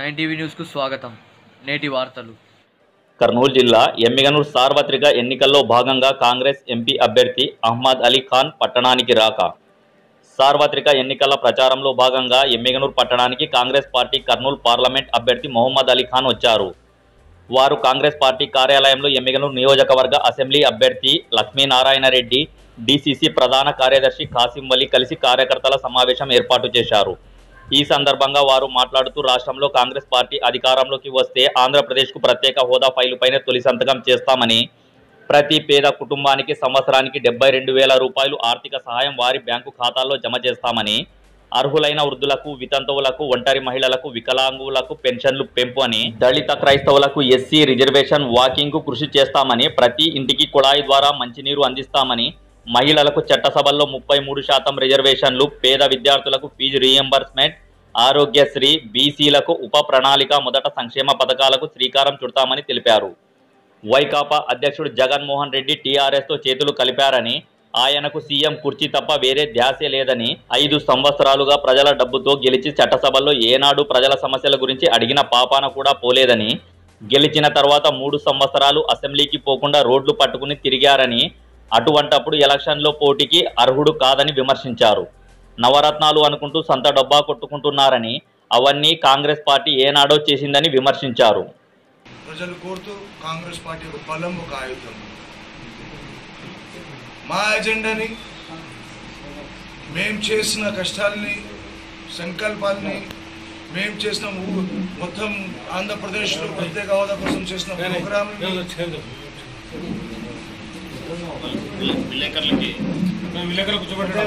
Nine TV న్యూస్కు స్వాగతం. నేటి వార్తలు. కర్నూలు జిల్లా ఎమ్మిగనూరు సార్వత్రిక ఎన్నికల్లో భాగంగా కాంగ్రెస్ ఎంపీ అభ్యర్థి అహ్మద్ అలీ ఖాన్ పట్టణానికి రాక. సార్వత్రిక ఎన్నికల ప్రచారంలో భాగంగా ఎమ్మిగనూరు పట్టణానికి కాంగ్రెస్ పార్టీ కర్నూలు పార్లమెంట్ అభ్యర్థి మొహమ్మద్ అలీ ఖాన్ వచ్చారు. వారు కాంగ్రెస్ పార్టీ కార్యాలయంలో ఎమ్మిగనూరు నియోజకవర్గ అసెంబ్లీ అభ్యర్థి లక్ష్మీనారాయణ రెడ్డి డీసీసీ ప్రధాన కార్యదర్శి కాసిం వలి కలిసి కార్యకర్తల సమావేశం ఏర్పాటు చేశారు. ఈ సందర్భంగా వారు మాట్లాడుతూ రాష్ట్రంలో కాంగ్రెస్ పార్టీ అధికారంలోకి వస్తే ఆంధ్రప్రదేశ్కు ప్రత్యేక హోదా ఫైలుపైనే తొలి సంతకం చేస్తామని ప్రతి పేద కుటుంబానికి సంవత్సరానికి డెబ్బై రెండు వేల రూపాయలు ఆర్థిక సహాయం వారి బ్యాంకు ఖాతాల్లో జమ చేస్తామని అర్హులైన వృద్ధులకు వితంతువులకు ఒంటరి మహిళలకు వికలాంగులకు పెన్షన్లు పెంపు అని దళిత క్రైస్తవులకు ఎస్సీ రిజర్వేషన్ వాకింగ్కు కృషి చేస్తామని ప్రతి ఇంటికి కుళాయి ద్వారా మంచినీరు అందిస్తామని మహిళలకు చట్టసభల్లో ముప్పై మూడు శాతం రిజర్వేషన్లు పేద విద్యార్థులకు ఫీజు రీఎంబర్స్మెంట్ ఆరోగ్యశ్రీ బీసీలకు ఉప ప్రణాళిక మొదట సంక్షేమ పథకాలకు శ్రీకారం చుడతామని తెలిపారు. వైకాపా అధ్యక్షుడు జగన్మోహన్ రెడ్డి టీఆర్ఎస్తో చేతులు కలిపారని ఆయనకు సీఎం కుర్చీ తప్ప వేరే ధ్యాసే లేదని ఐదు సంవత్సరాలుగా ప్రజల డబ్బుతో గెలిచి చట్టసభల్లో ఏనాడు ప్రజల సమస్యల గురించి అడిగిన పాపాన కూడా పోలేదని గెలిచిన తర్వాత మూడు సంవత్సరాలు అసెంబ్లీకి పోకుండా రోడ్లు పట్టుకుని తిరిగారని అటువంటప్పుడు ఎలక్షన్లో పోటీకి అర్హుడు కాదని విమర్శించారు. నవరత్నాలు అనుకుంటూ సొంత డబ్బా కొట్టుకుంటున్నారని అవన్నీ కాంగ్రెస్ పార్టీ ఏనాడో చేసిందని విమర్శించారు. ప్రజలు కోరుతూ కాంగ్రెస్ పార్టీ ఒక బలం ఒక ఆయుధం. మా ఎజెండాని మేం చేసిన కష్టాలని సంకల్పాలని మేం చేసిన మొత్తం ఆంధ్రప్రదేశ్లో ప్రత్యేక హోదా కోసం చేసిన ప్రోగ్రాంని విలేకరులకి విలేకరులు కూర్చోబెట్టడం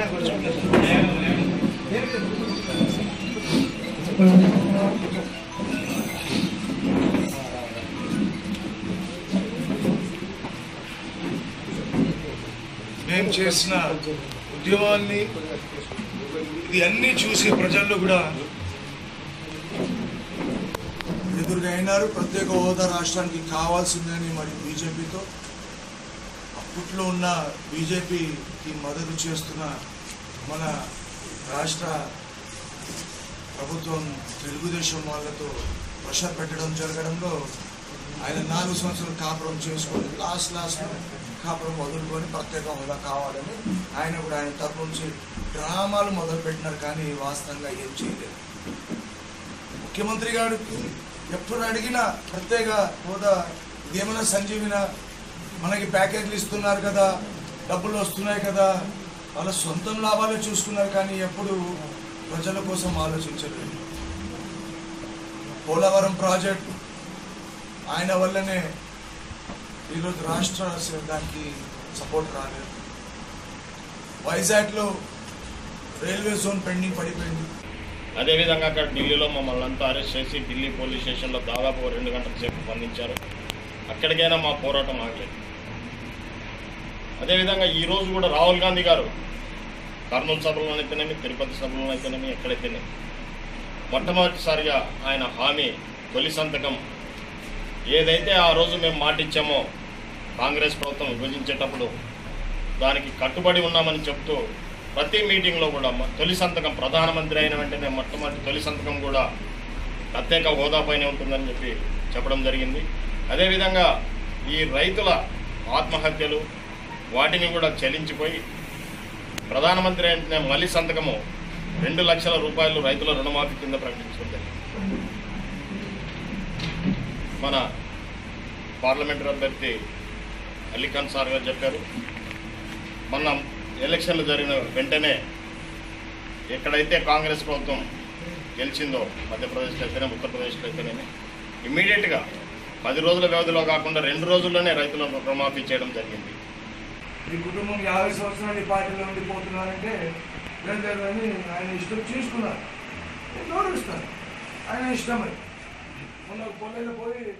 మేము చేసిన ఉద్యమాన్ని ఇది అన్నీ చూసి ప్రజల్లో కూడా ఎదురుగా అయినారు. ప్రత్యేక హోదా రాష్ట్రానికి కావాల్సిందని మరి బీజేపీతో. గుట్లో ఉన్న బీజేపీకి మద్దతు చేస్తున్న మన రాష్ట్ర ప్రభుత్వం తెలుగుదేశం వాళ్ళతో ప్రెషర్ పెట్టడం జరగడంలో ఆయన నాలుగు సంవత్సరాలు కాపురం చేసుకొని లాస్ట్ లాస్ట్ కాపురం వదులుకొని ప్రత్యేక హోదా కావాలని ఆయన కూడా ఆయన తరపు నుంచి డ్రామాలు మొదలుపెట్టినారు కానీ వాస్తవంగా ఏం చేయలేదు. ముఖ్యమంత్రి గారికి ఎప్పుడు అడిగినా ప్రత్యేక హోదా ఇదేమైనా సంజీవిన మనకి ప్యాకేజీలు ఇస్తున్నారు కదా డబ్బులు వస్తున్నాయి కదా వాళ్ళ సొంతం లాభాలే చూసుకున్నారు కానీ ఎప్పుడు ప్రజల కోసం ఆలోచించలేదు. పోలవరం ప్రాజెక్ట్ ఆయన వల్లనే ఈరోజు రాష్ట్ర దానికి సపోర్ట్ రాలేదు. వైజాగ్లో రైల్వే జోన్ పెండింగ్ పడిపోయింది. అదేవిధంగా అక్కడ ఢిల్లీలో మమ్మల్ని అంతా అరెస్ట్ చేసి ఢిల్లీ పోలీస్ స్టేషన్లో దాదాపు రెండు గంటల సేపు బంధించారు అక్కడికైనా మా పోరాటం ఆగలేదు అదేవిధంగా ఈరోజు కూడా రాహుల్ గాంధీ గారు కర్నూలు సభలోనైతేనేమి తిరుపతి సభలోనైతేనేమి ఎక్కడైతేనేమి. మొట్టమొదటిసారిగా ఆయన హామీ తొలి సంతకం ఏదైతే ఆ రోజు మేము మాటిచ్చామో కాంగ్రెస్ ప్రభుత్వం విభజించేటప్పుడు దానికి కట్టుబడి ఉన్నామని చెప్తూ ప్రతి మీటింగ్లో కూడా తొలి సంతకం ప్రధానమంత్రి అయిన వెంటనే మొట్టమొదటి తొలి సంతకం కూడా ప్రత్యేక హోదాపైనే ఉంటుందని చెప్పి చెప్పడం జరిగింది. అదేవిధంగా ఈ రైతుల ఆత్మహత్యలు వాటిని కూడా చెల్లించిపోయి ప్రధానమంత్రి అంటే మళ్ళీ సంతకము రెండు లక్షల రూపాయలు రైతుల రుణమాఫీ కింద ప్రకటించడం జరిగింది మన పార్లమెంటరీ అభ్యర్థి అలీఖాన్ సార్ గారు చెప్పారు మొన్న ఎలక్షన్లు జరిగిన వెంటనే ఎక్కడైతే కాంగ్రెస్ ప్రభుత్వం గెలిచిందో మధ్యప్రదేశ్లో అయితేనే ఉత్తరప్రదేశ్లో అయితేనేమి ఇమ్మీడియట్గా పది రోజుల వ్యవధిలో కాకుండా రెండు రోజుల్లోనే రైతులను రుణమాఫీ చేయడం జరిగింది. ఈ కుటుంబం యాభై సంవత్సరాలు ఈ పార్టీలో ఉండిపోతున్నారంటే లేదు లేదని ఆయన ఇష్టం చేసుకున్నారు. నేను గౌరవిస్తాను. ఆయన ఇష్టమై. మొన్న పొల్లెలు పోయి